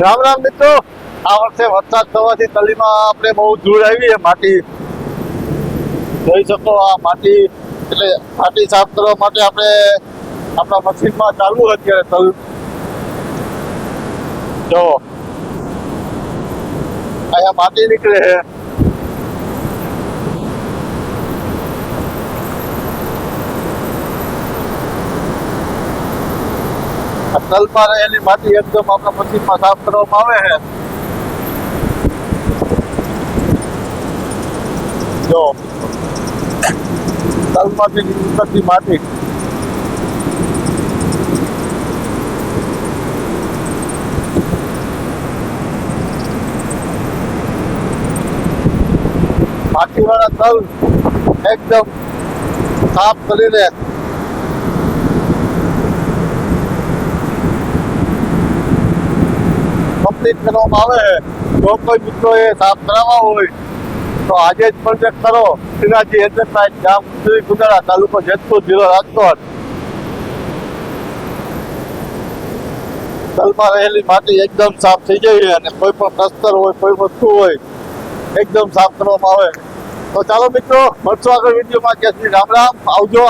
રામ રામ મિત્રો. આ વર્ષે વરસાદ થવાથી તલીમાં આપણે બહુ ધૂળ આવી છે માટી. જોઈ શકો આ માટી, એટલે માટી સાફ કરવા માટે આપણે આપણા મશીનમાં ચાલવું અત્યારે તલ. જો. અહીંયા માટી નીકળે છે. તલમાં રહેલી માટી એકદમ આપણા મશીનમાં સાફ કરવામાં આવે છે. જો. તલમાંથી નીકળતી માટી. માટીવાળા તલ એકદમ સાફ કરીને કમ્પ્લીટ આવે જો કોઈ મિત્રો એ સાફ કરાવવા હોય, તો આજે જ કોન્ટેક્ટ કરો. શ્રીનાથજી એન્ટરપ્રાઇઝ ગામ શ્રી ગુંદાળા તાલુકો જેતપુર, જિલ્લો રાજકોટ. તલમાં રહેલી માટી એકદમ સાફ થઈ જાય અને કોઈ પણ પ્લસ્તર હોય, કોઈ વસ્તુ હોય, એકદમ સાફ કરવામાં આવે. તો ચાલો મિત્રો, મળશું આગળ વિડીયોમાં. કે શ્રી રામ રામ. આવજો.